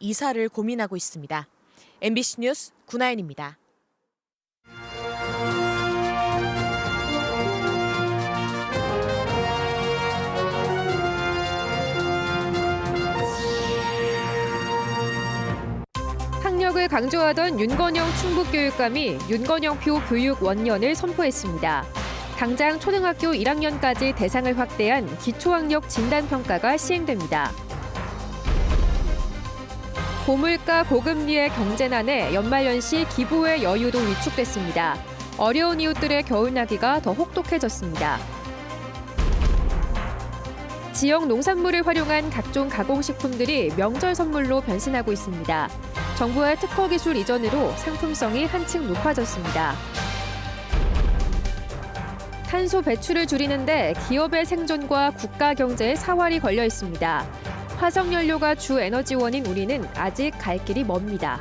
이사를 고민하고 있습니다. MBC 뉴스 구나연입니다. 학력을 강조하던 윤건영 충북교육감이 윤건영표 교육 원년을 선포했습니다. 당장 초등학교 1학년까지 대상을 확대한 기초학력 진단평가가 시행됩니다. 고물가 고금리의 경제난에 연말연시 기부의 여유도 위축됐습니다. 어려운 이웃들의 겨울나기가 더 혹독해졌습니다. 지역 농산물을 활용한 각종 가공식품들이 명절 선물로 변신하고 있습니다. 정부의 특허 기술 이전으로 상품성이 한층 높아졌습니다. 탄소 배출을 줄이는데 기업의 생존과 국가 경제의 사활이 걸려 있습니다. 화석 연료가 주 에너지원인 우리는 아직 갈 길이 멉니다.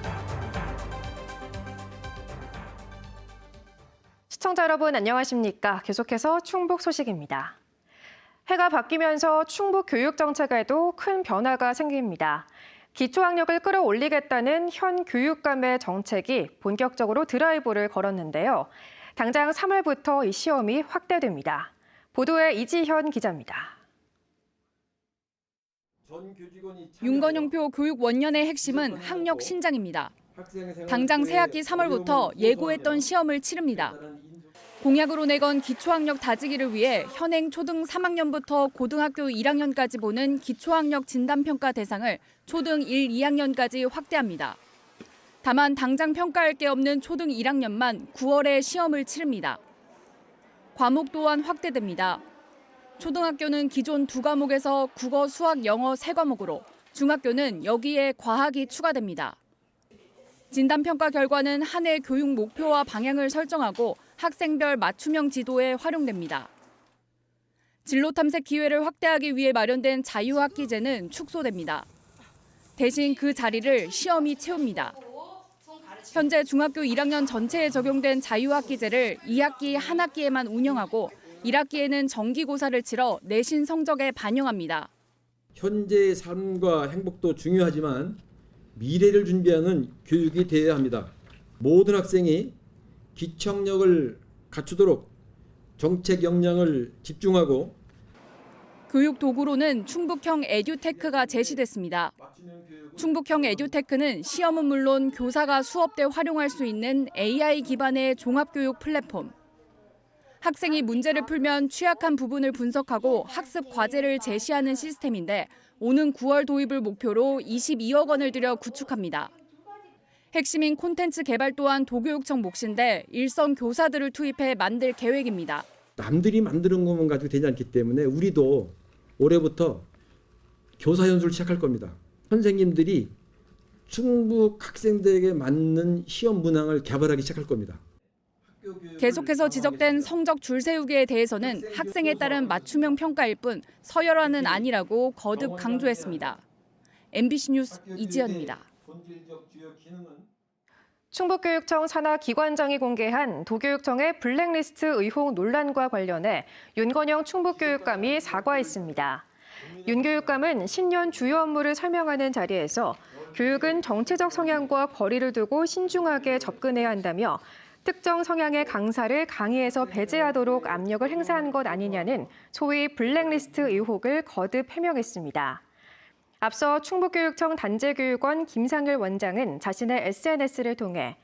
시청자 여러분 안녕하십니까? 계속해서 충북 소식입니다. 해가 바뀌면서 충북 교육 정책에도 큰 변화가 생깁니다. 기초학력을 끌어올리겠다는 현 교육감의 정책이 본격적으로 드라이브를 걸었는데요. 당장 3월부터 이 시험이 확대됩니다. 보도에 이지현 기자입니다. 윤건영표 교육 원년의 핵심은 학력 신장입니다. 당장 새학기 3월부터 예고했던 시험을 치릅니다. 공약으로 내건 기초학력 다지기를 위해 현행 초등 3학년부터 고등학교 1학년까지 보는 기초학력 진단평가 대상을 초등 1, 2학년까지 확대합니다. 다만 당장 평가할 게 없는 초등 1학년만 9월에 시험을 치릅니다. 과목 또한 확대됩니다. 초등학교는 기존 두 과목에서 국어, 수학, 영어 세 과목으로 중학교는 여기에 과학이 추가됩니다. 진단평가 결과는 한 해 교육 목표와 방향을 설정하고 학생별 맞춤형 지도에 활용됩니다. 진로 탐색 기회를 확대하기 위해 마련된 자유학기제는 축소됩니다. 대신 그 자리를 시험이 채웁니다. 현재 중학교 1학년 전체에 적용된 자유학기제를 2학기 한 학기에만 운영하고 1학기에는 정기고사를 치러 내신 성적에 반영합니다. 현재의 삶과 행복도 중요하지만 미래를 준비하는 교육이 되어야 합니다. 모든 학생이 기청력을 갖추도록 정책 역량을 집중하고 교육 도구로는 충북형 에듀테크가 제시됐습니다. 충북형 에듀테크는 시험은 물론 교사가 수업 때 활용할 수 있는 AI 기반의 종합교육 플랫폼. 학생이 문제를 풀면 취약한 부분을 분석하고 학습 과제를 제시하는 시스템인데 오는 9월 도입을 목표로 22억 원을 들여 구축합니다. 핵심인 콘텐츠 개발 또한 도교육청 몫인데 일선 교사들을 투입해 만들 계획입니다. 남들이 만드는 것만 가지고 되지 않기 때문에 우리도 올해부터 교사 연수를 시작할 겁니다. 선생님들이 충북 학생들에게 맞는 시험 문항을 개발하기 시작할 겁니다. 계속해서 지적된 성적 줄 세우기에 대해서는 학생에 따른 맞춤형 평가일 뿐 서열화는 아니라고 거듭 강조했습니다. MBC 뉴스 이지연입니다. 충북교육청 산하 기관장이 공개한 도교육청의 블랙리스트 의혹 논란과 관련해 윤건영 충북교육감이 사과했습니다. 윤 교육감은 신년 주요 업무를 설명하는 자리에서 교육은 정치적 성향과 거리를 두고 신중하게 접근해야 한다며 특정 성향의 강사를 강의에서 배제하도록 압력을 행사한 것 아니냐는 소위 블랙리스트 의혹을 거듭 해명했습니다. 앞서 충북교육청 단재교육원 김상일 원장은 자신의 SNS를 통해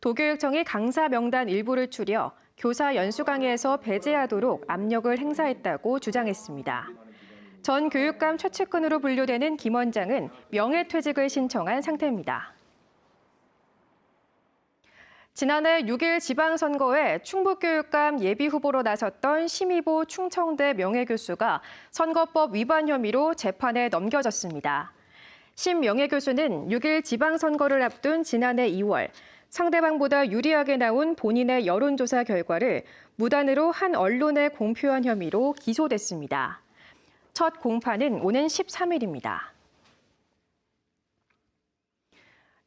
도교육청이 강사 명단 일부를 추려 교사 연수 강의에서 배제하도록 압력을 행사했다고 주장했습니다. 전 교육감 최측근으로 분류되는 김 원장은 명예퇴직을 신청한 상태입니다. 지난해 6일 지방선거에 충북교육감 예비후보로 나섰던 심의보 충청대 명예교수가 선거법 위반 혐의로 재판에 넘겨졌습니다. 심 명예교수는 6일 지방선거를 앞둔 지난해 2월 상대방보다 유리하게 나온 본인의 여론조사 결과를 무단으로 한 언론에 공표한 혐의로 기소됐습니다. 첫 공판은 오는 13일입니다.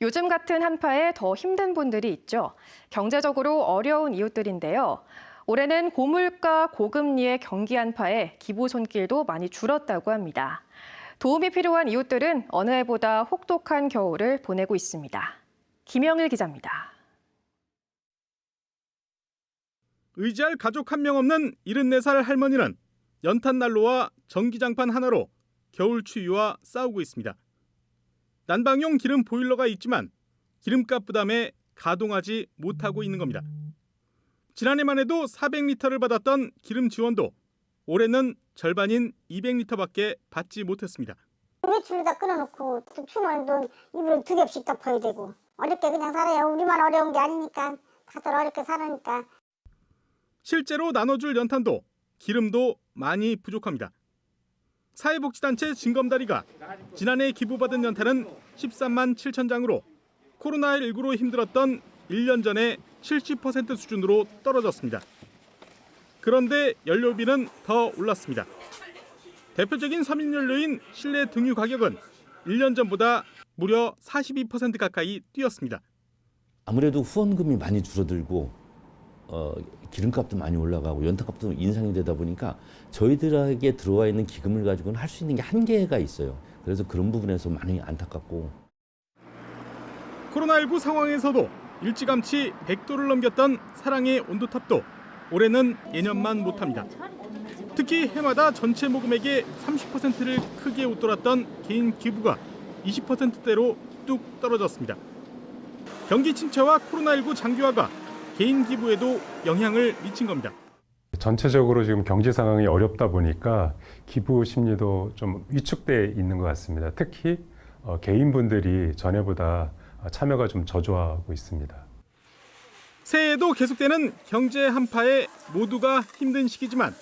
요즘 같은 한파에 더 힘든 분들이 있죠. 경제적으로 어려운 이웃들인데요. 올해는 고물가, 고금리의 경기 한파에 기부 손길도 많이 줄었다고 합니다. 도움이 필요한 이웃들은 어느 해보다 혹독한 겨울을 보내고 있습니다. 김영일 기자입니다. 의지할 가족 한 명 없는 74살 할머니는 연탄 난로와 전기장판 하나로 겨울 추위와 싸우고 있습니다. 난방용 기름 보일러가 있지만 기름값 부담에 가동하지 못하고 있는 겁니다. 지난해만 해도 400리터를 받았던 기름 지원도 올해는 절반인 200리터밖에 받지 못했습니다. 매출을 다 끊어놓고 또 추면 또 이불을 두 겹씩 덮어야 되고 어렵게 그냥 살아요. 우리만 어려운 게 아니니까 다들 어렵게 살으니까 실제로 나눠줄 연탄도 기름도 많이 부족합니다. 사회복지단체 진검다리가 지난해 기부받은 연탄은 13만 7천 장으로 코로나19로 힘들었던 1년 전에 70% 수준으로 떨어졌습니다. 그런데 연료비는 더 올랐습니다. 대표적인 서민연료인 실내 등유 가격은 1년 전보다 무려 42% 가까이 뛰었습니다. 아무래도 후원금이 많이 줄어들고 어, 기름값도 많이 올라가고 연탄값도 인상이 되다 보니까 저희들에게 들어와 있는 기금을 가지고는 할 수 있는 게 한계가 있어요. 그래서 그런 부분에서 많이 안타깝고 코로나19 상황에서도 일찌감치 100도를 넘겼던 사랑의 온도탑도 올해는 예년만 못합니다. 특히 해마다 전체 모금액의 30%를 크게 웃돌았던 개인 기부가 20%대로 뚝 떨어졌습니다. 경기 침체와 코로나19 장기화가 개인 기부에도 영향을 미친 겁니다. 전체적으로 지금 경제 상황이 어렵다 보니까 기부 심리도 좀 위축돼 있는 것 같습니다. 특히 어, 개인분들이 전에보다 참여가 좀 저조하고 있습니다. 새해에도 계속되는 경제 한파에 모두가 힘든 시기지만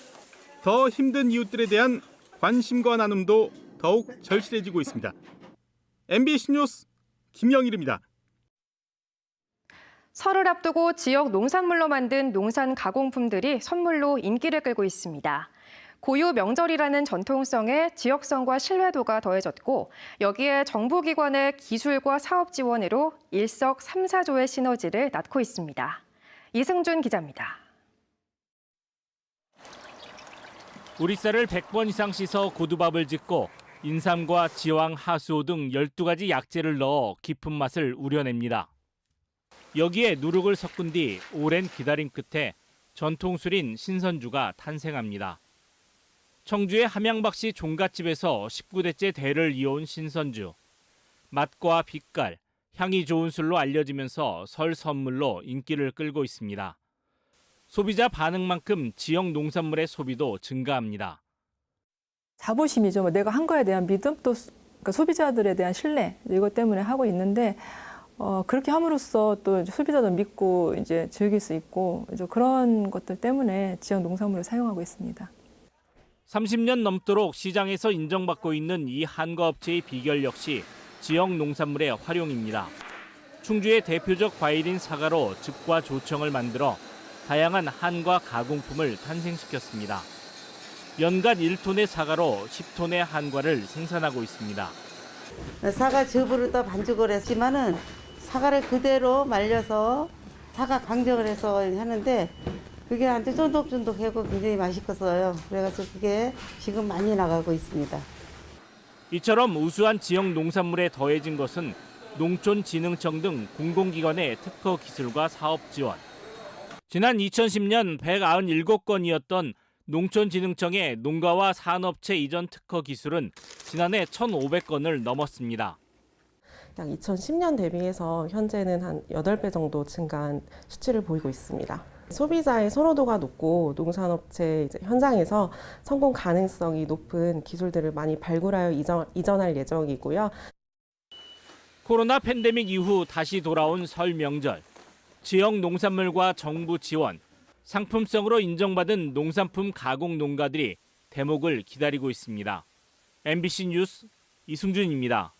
더 힘든 이웃들에 대한 관심과 나눔도 더욱 절실해지고 있습니다. MBC 뉴스 김영일입니다. 설을 앞두고 지역 농산물로 만든 농산 가공품들이 선물로 인기를 끌고 있습니다. 고유 명절이라는 전통성에 지역성과 신뢰도가 더해졌고 여기에 정부기관의 기술과 사업 지원으로 일석삼사조의 시너지를 낳고 있습니다. 이승준 기자입니다. 우리 쌀을 100번 이상 씻어 고두밥을 짓고 인삼과 지왕, 하수오 등 12가지 약재를 넣어 깊은 맛을 우려냅니다. 여기에 누룩을 섞은 뒤 오랜 기다림 끝에 전통술인 신선주가 탄생합니다. 청주의 함양박씨 종갓집에서 19대째 대를 이어온 신선주. 맛과 빛깔, 향이 좋은 술로 알려지면서 설 선물로 인기를 끌고 있습니다. 소비자 반응만큼 지역 농산물의 소비도 증가합니다. 자부심이죠. 뭐 내가 한 거에 대한 믿음 또 소- 그러니까 소비자들에 대한 신뢰 이것 때문에 하고 있는데 어, 그렇게 함으로써 또 이제 소비자도 믿고 이제 즐길 수 있고 이제 그런 것들 때문에 지역 농산물을 사용하고 있습니다. 30년 넘도록 시장에서 인정받고 있는 이 한과 업체의 비결 역시 지역 농산물의 활용입니다. 충주의 대표적 과일인 사과로 즙과 조청을 만들어 다양한 한과 가공품을 탄생시켰습니다. 연간 1톤의 사과로 10톤의 한과를 생산하고 있습니다. 사과 즙으로 또 반죽을 했지만은 사과를 그대로 말려서 사과 강정을 해서 하는데 그게 아주 쫀득쫀득하고 굉장히 맛있었어요. 그래가지고 그게 지금 많이 나가고 있습니다. 이처럼 우수한 지역 농산물에 더해진 것은 농촌진흥청 등 공공기관의 특허 기술과 사업 지원. 지난 2010년 197건이었던 농촌진흥청의 농가와 산업체 이전 특허 기술은 지난해 1,500건을 넘었습니다. 약 2010년 대비해서 현재는 한 8배 정도 증가한 수치를 보이고 있습니다. 소비자의 선호도가 높고 농산업체 현장에서 성공 가능성이 높은 기술들을 많이 발굴하여 이전, 이전할 예정이고요. 코로나 팬데믹 이후 다시 돌아온 설 명절. 지역 농산물과 정부 지원, 상품성으로 인정받은 농산품 가공 농가들이 대목을 기다리고 있습니다. MBC 뉴스 이승준입니다.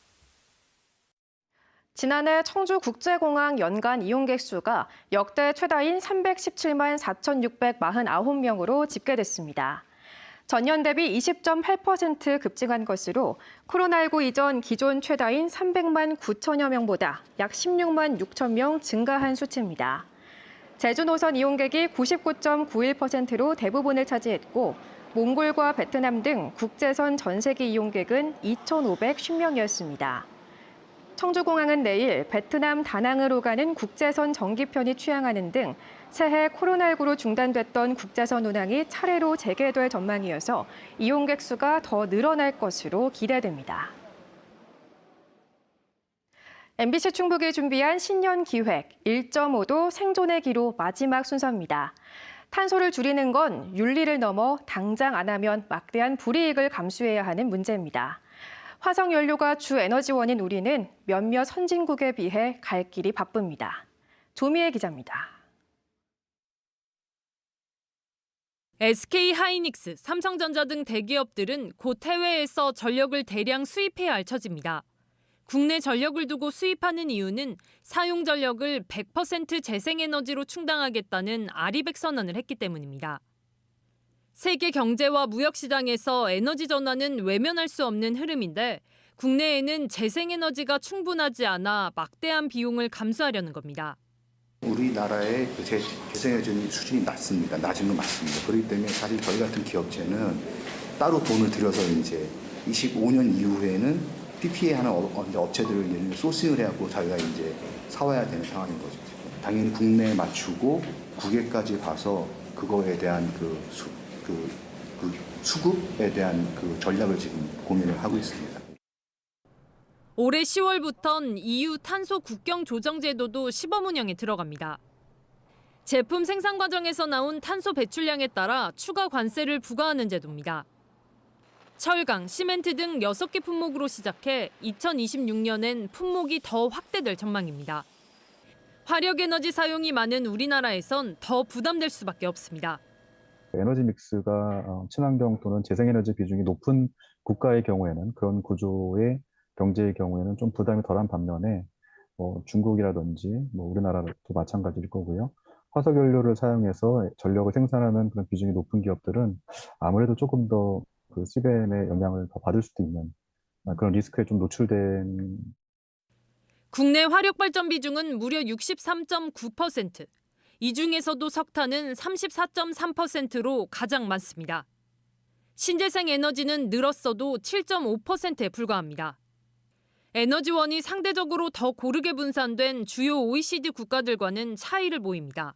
지난해 청주국제공항 연간 이용객 수가 역대 최다인 317만 4,649명으로 집계됐습니다. 전년 대비 20.8% 급증한 것으로 코로나19 이전 기존 최다인 300만 9천여 명보다 약 16만 6천 명 증가한 수치입니다. 제주 노선 이용객이 99.91%로 대부분을 차지했고 몽골과 베트남 등 국제선 전세기 이용객은 2,510명이었습니다. 청주공항은 내일 베트남 다낭으로 가는 국제선 정기편이 취항하는 등 새해 코로나19로 중단됐던 국제선 운항이 차례로 재개될 전망이어서 이용객 수가 더 늘어날 것으로 기대됩니다. MBC 충북이 준비한 신년 기획 1.5도 생존의 기로 마지막 순서입니다. 탄소를 줄이는 건 윤리를 넘어 당장 안 하면 막대한 불이익을 감수해야 하는 문제입니다. 화석 연료가 주 에너지원인 우리는 몇몇 선진국에 비해 갈 길이 바쁩니다. 조미애 기자입니다. SK 하이닉스, 삼성전자 등 대기업들은 곧 해외에서 전력을 대량 수입해야 할 처지입니다. 국내 전력을 두고 수입하는 이유는 사용 전력을 100% 재생에너지로 충당하겠다는 아리백 선언을 했기 때문입니다. 세계 경제와 무역 시장에서 에너지 전환은 외면할 수 없는 흐름인데 국내에는 재생에너지가 충분하지 않아 막대한 비용을 감수하려는 겁니다. 우리나라의 그 재- 재생에너지 수준이 낮습니다. 낮은 건 맞습니다. 그렇기 때문에 사실 저희 같은 기업체는 따로 돈을 들여서 이제 25년 이후에는 PPA 하는 업, 어, 업체들을 소싱을 해갖고 저희가 이제 사와야 되는 상황인 거죠. 당연히 국내에 맞추고 국외까지 가서 그거에 대한 그, 수, 그, 그 수급에 대한 그 전략을 지금 고민을 하고 있습니다. 올해 10월부턴 EU 탄소 국경 조정 제도도 시범 운영에 들어갑니다. 제품 생산 과정에서 나온 탄소 배출량에 따라 추가 관세를 부과하는 제도입니다. 철강, 시멘트 등 6개 품목으로 시작해 2026년엔 품목이 더 확대될 전망입니다. 화력 에너지 사용이 많은 우리나라에선 더 부담될 수밖에 없습니다. 에너지 믹스가 어, 친환경 또는 재생에너지 비중이 높은 국가의 경우에는 그런 구조의 경제의 경우에는 좀 부담이 덜한 반면에 뭐 중국이라든지 뭐 우리나라도 마찬가지일 거고요. 화석연료를 사용해서 전력을 생산하는 그런 비중이 높은 기업들은 아무래도 조금 더 그 CBM의 영향을 더 받을 수도 있는 아, 그런 리스크에 좀 노출된 국내 화력 발전 비중은 무려 63.9%. 이 중에서도 석탄은 34.3%로 가장 많습니다. 신재생 에너지는 늘었어도 7.5%에 불과합니다. 에너지원이 상대적으로 더 고르게 분산된 주요 OECD 국가들과는 차이를 보입니다.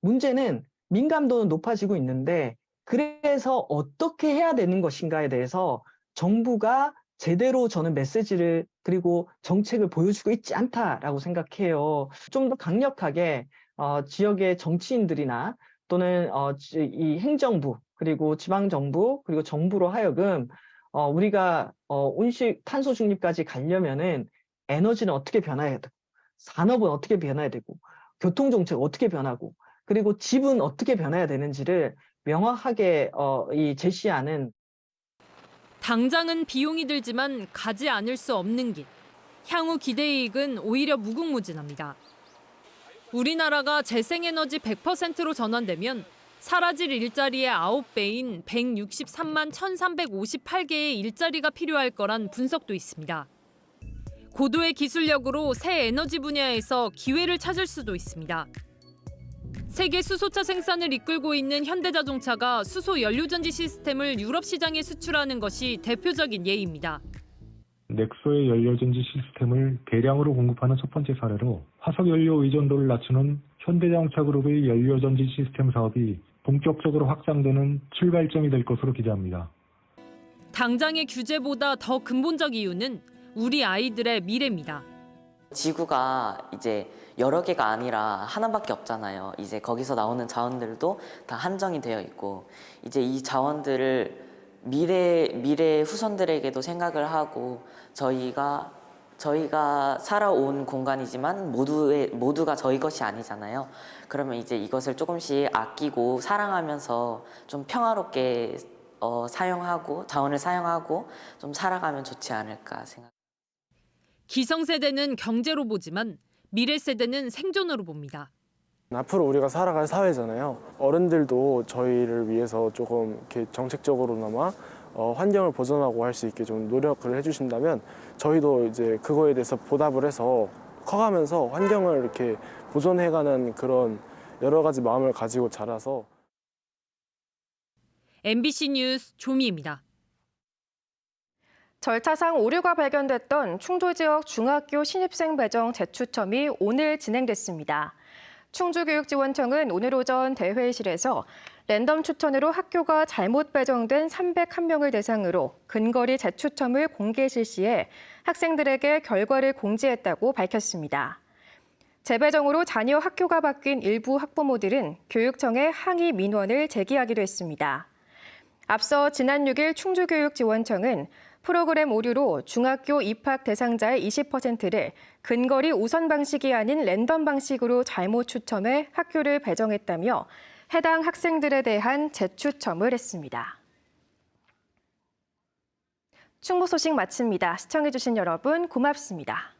문제는 민감도는 높아지고 있는데 그래서 어떻게 해야 되는 것인가에 대해서 정부가 제대로 저는 메시지를 그리고 정책을 보여주고 있지 않다라고 생각해요. 좀 더 강력하게 어, 지역의 정치인들이나 또는 어, 지- 이 행정부 그리고 지방 정부 그리고 정부로 하여금 어, 우리가 어, 온실 탄소 중립까지 가려면은 에너지는 어떻게 변화해야 되고 산업은 어떻게 변화해야 되고 교통 정책 어떻게 변하고 그리고 집은 어떻게 변해야 되는지를 명확하게 어, 이 제시하는 당장은 비용이 들지만 가지 않을 수 없는 길. 향후 기대 이익은 오히려 무궁무진합니다. 우리나라가 재생에너지 100%로 전환되면 사라질 일자리의 9배인 163만 1,358개의 일자리가 필요할 거란 분석도 있습니다. 고도의 기술력으로 새 에너지 분야에서 기회를 찾을 수도 있습니다. 세계 수소차 생산을 이끌고 있는 현대자동차가 수소 연료전지 시스템을 유럽 시장에 수출하는 것이 대표적인 예입니다. 넥소의 연료전지 시스템을 대량으로 공급하는 첫 번째 사례로 화석연료 의존도를 낮추는 현대자동차 그룹의 연료전지 시스템 사업이 본격적으로 확장되는 출발점이 될 것으로 기대합니다. 당장의 규제보다 더 근본적 이유는 우리 아이들의 미래입니다. 지구가 이제 여러 개가 아니라 하나밖에 없잖아요. 이제 거기서 나오는 자원들도 다 한정이 되어 있고 이제 이 자원들을 미래 미래 후손들에게도 생각을 하고 저희가 저희가 살아온 공간이지만 모두의 모두가 저희 것이 아니잖아요. 그러면 이제 이것을 조금씩 아끼고 사랑하면서 좀 평화롭게 어, 사용하고 자원을 사용하고 좀 살아가면 좋지 않을까 생각. 기성세대는 경제로 보지만 미래 세대는 생존으로 봅니다. 앞으로 우리가 살아갈 사회잖아요. 어른들도 저희를 위해서 조금 이렇게 정책적으로나마 어, 환경을 보존하고 할 수 있게 좀 노력을 해주신다면 저희도 이제 그거에 대해서 보답을 해서 커가면서 환경을 이렇게 보존해가는 그런 여러 가지 마음을 가지고 자라서 MBC 뉴스 조미입니다. 절차상 오류가 발견됐던 충주 지역 중학교 신입생 배정 재추첨이 오늘 진행됐습니다. 충주교육지원청은 오늘 오전 대회실에서 랜덤 추천으로 학교가 잘못 배정된 301명을 대상으로 근거리 재추첨을 공개 실시해 학생들에게 결과를 공지했다고 밝혔습니다. 재배정으로 자녀 학교가 바뀐 일부 학부모들은 교육청에 항의 민원을 제기하기도 했습니다. 앞서 지난 6일 충주교육지원청은 프로그램 오류로 중학교 입학 대상자의 20%를 근거리 우선 방식이 아닌 랜덤 방식으로 잘못 추첨해 학교를 배정했다며 해당 학생들에 대한 재추첨을 했습니다. 충북 소식 마칩니다. 시청해주신 여러분 고맙습니다.